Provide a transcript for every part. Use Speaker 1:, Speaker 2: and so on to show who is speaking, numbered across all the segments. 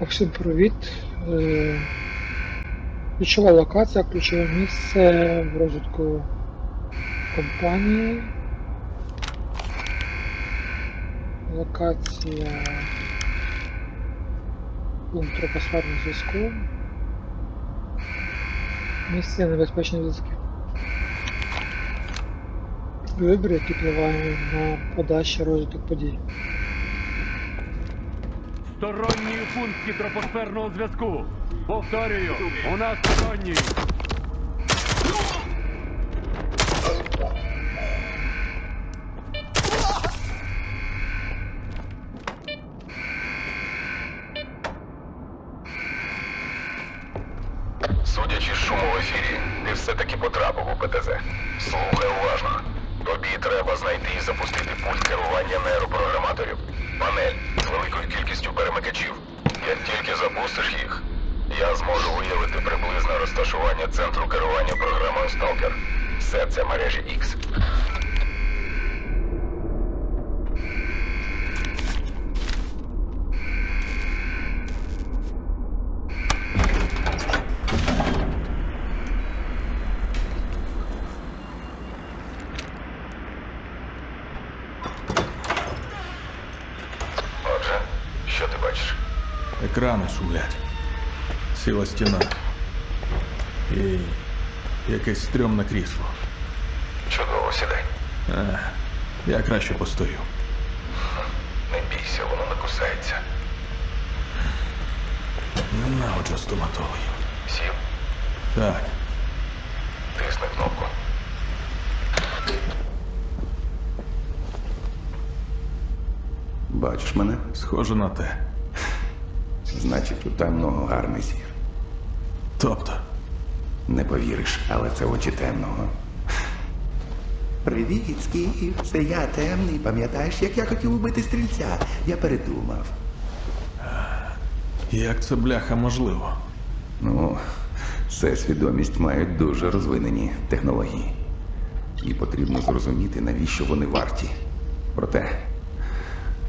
Speaker 1: Максим, привіт. Е, Ключова локація, ключове місце в розвитку компанії. Локація пункт тропосферного зв'язку. Місце небезпечних зв'язків. Вибір, який впливає на подальший розвиток подій.
Speaker 2: Сторонній у пункті тропосферного зв'язку. Повторюю, у нас сторонній.
Speaker 3: Судячи з шуму в ефірі, ти все-таки потрапив у ПТЗ. Слухай уважно. Тобі треба знайти і запустити пульт керування нейропрограматорів. Панель з великою кількістю перемикачів. Як тільки запустиш їх, я зможу виявити приблизне розташування центру керування програмою Stalker. Все це мережі X. Отже, що ти бачиш?
Speaker 4: Екрани шумлять. Ціла стіна. І якесь стрьомне крісло.
Speaker 3: Чудово, сідай.
Speaker 4: А, я краще постою.
Speaker 3: Не бійся, воно не кусається.
Speaker 4: Ненавиджу стоматологів.
Speaker 3: Сів,
Speaker 4: Так,
Speaker 3: тисни кнопку.
Speaker 5: Бачиш мене?
Speaker 4: схоже на те.
Speaker 5: Значить, у темного гарний зір.
Speaker 4: Тобто,
Speaker 5: Не повіриш, але це очі темного. Привіт, Скіф. Це я темний. Пам'ятаєш, як я хотів убити стрільця? Я передумав.
Speaker 4: як це бляха можливо?
Speaker 5: Ну, це свідомість мають дуже розвинені технології. І потрібно зрозуміти, навіщо вони варті. Проте,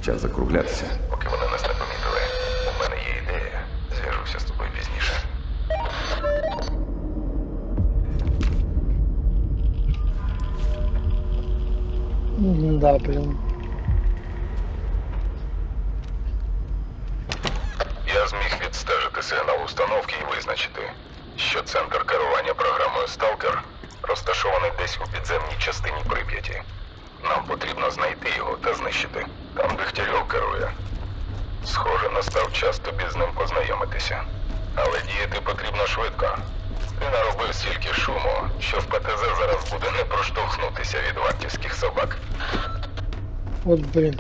Speaker 5: час закруглятися.
Speaker 3: Поки вони нас не помітили, у мене є ідея. Зв'яжуся з тобою пізніше.
Speaker 1: Да, блін.
Speaker 3: Я зміг відстежити сигнал установки і визначити, що центр керування програмою Stalker розташований десь у підземній частині Прип'яті. Нам потрібно знайти його та знищити. Там Дегтярьов керує. Схоже, настав час тобі з ним познайомитися. Але діяти потрібно швидко. Ти наробив стільки шуму, що в ПТЗ зараз буде не проштовхнутися від вартівських собак.
Speaker 1: От блін.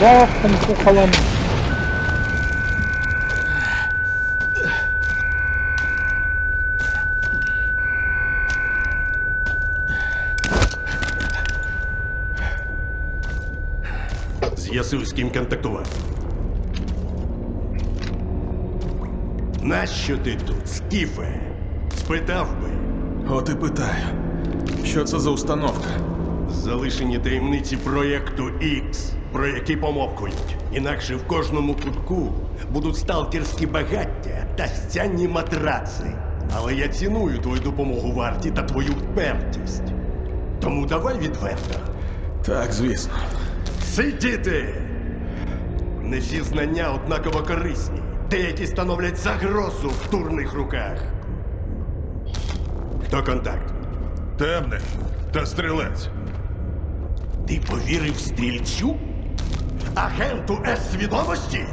Speaker 1: Да, там кухолом.
Speaker 6: З'ясуй, з ким контактувати. Нащо ти тут, Скіфе? Спитав би.
Speaker 4: от і питаю. Що це за установка?
Speaker 6: Залишені таємниці проєкту X, про які помовкують. Інакше в кожному кутку будуть сталкерські багаття та стянні матраци. Але я ціную твою допомогу варті та твою впертість. Тому давай відверто.
Speaker 4: Так, звісно.
Speaker 6: Сидіти! Не всі знання однаково корисні. Деякі становлять загрозу в турних руках. Хто контакт?
Speaker 7: Темний та стрілець.
Speaker 6: Ти повірив стрільцю? Агенту С-свідомості?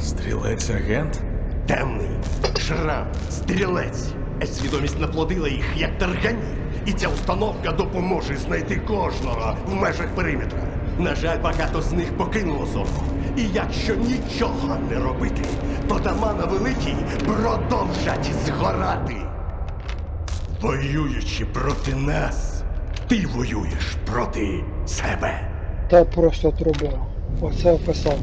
Speaker 4: Стрілець агент?
Speaker 6: Темний, шрам, стрілець. С-свідомість наплодила їх як таргані. І ця установка допоможе знайти кожного в межах периметра. На жаль, багато з них покинуло зону. І якщо нічого не робити, то дома на великій продовжать згорати. Воюючи проти нас, ти воюєш проти себе.
Speaker 1: Та просто труба. Оце описав.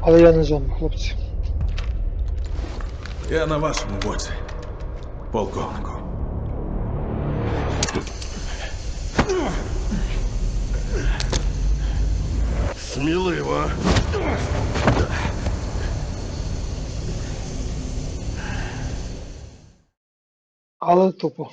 Speaker 1: Але я не зомбі, хлопці.
Speaker 4: Я на вашому боці. Полковнику.
Speaker 6: Сміливо.
Speaker 1: Але тупо.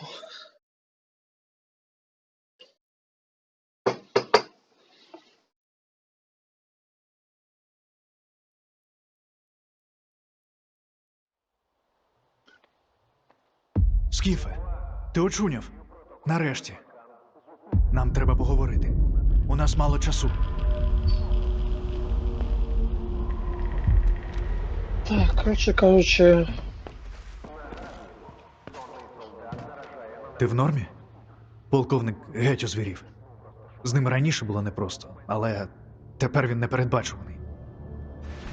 Speaker 7: Скіфе, ти очуняв? Нарешті. Нам треба поговорити. У нас мало часу.
Speaker 1: Так, коротше кажучи,
Speaker 7: Ти в нормі? Полковник геть озвірів. З ним раніше було непросто, але тепер він непередбачуваний.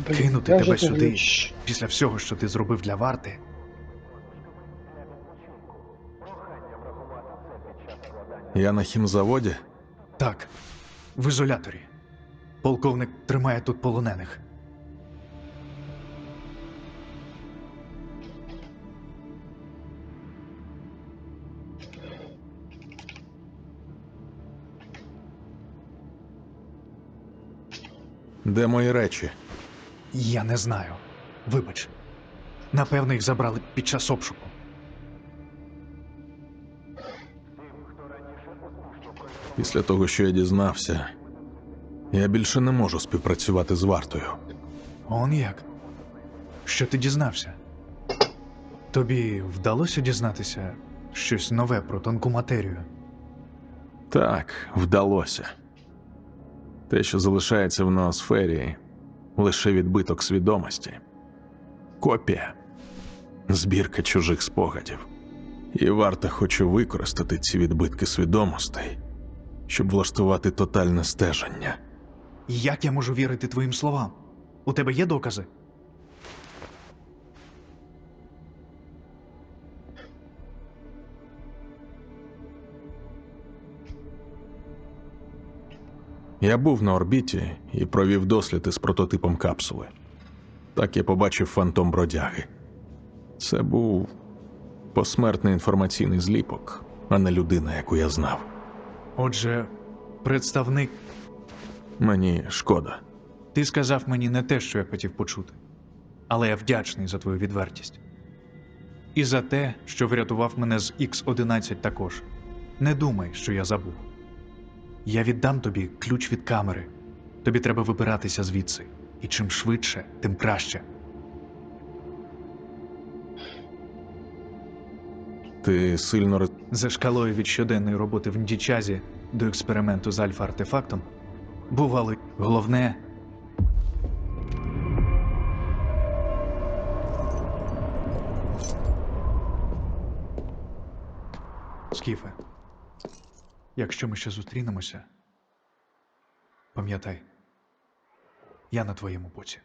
Speaker 1: блін,
Speaker 7: Кинути тебе сюди після всього, що ти зробив для варти.
Speaker 4: Я на хімзаводі?
Speaker 7: Так, в ізоляторі. Полковник тримає тут полонених.
Speaker 4: Де мої речі?
Speaker 7: Я не знаю. Вибач. Напевно, їх забрали під час обшуку.
Speaker 4: Після того, що я дізнався, я більше не можу співпрацювати з вартою.
Speaker 7: Он як? Що ти дізнався? Тобі вдалося дізнатися щось нове про тонку матерію?
Speaker 4: Так, вдалося. Те, що залишається в ноосфері, лише відбиток свідомості. Копія, збірка чужих спогадів. І варта хоче використати ці відбитки свідомостей, щоб влаштувати тотальне стеження.
Speaker 7: Як я можу вірити твоїм словам? У тебе є докази?
Speaker 4: Я був на орбіті і провів дослід із прототипом капсули. Так я побачив фантом бродяги. Це був посмертний інформаційний зліпок, а не людина, яку я знав.
Speaker 7: Отже, представник,
Speaker 4: Мені шкода.
Speaker 7: ти сказав мені не те, що я хотів почути, але я вдячний за твою відвертість. І за те, що врятував мене з X11 також. Не думай, що я забув. Я віддам тобі ключ від камери. Тобі треба вибиратися звідси. І чим швидше, тим краще.
Speaker 4: Ти сильно роз...
Speaker 7: За шкалою від щоденної роботи в Ндічазі до експерименту з альфа-артефактом бувало й головне. Скіфе, якщо ми ще зустрінемося, пам'ятай, я на твоєму боці.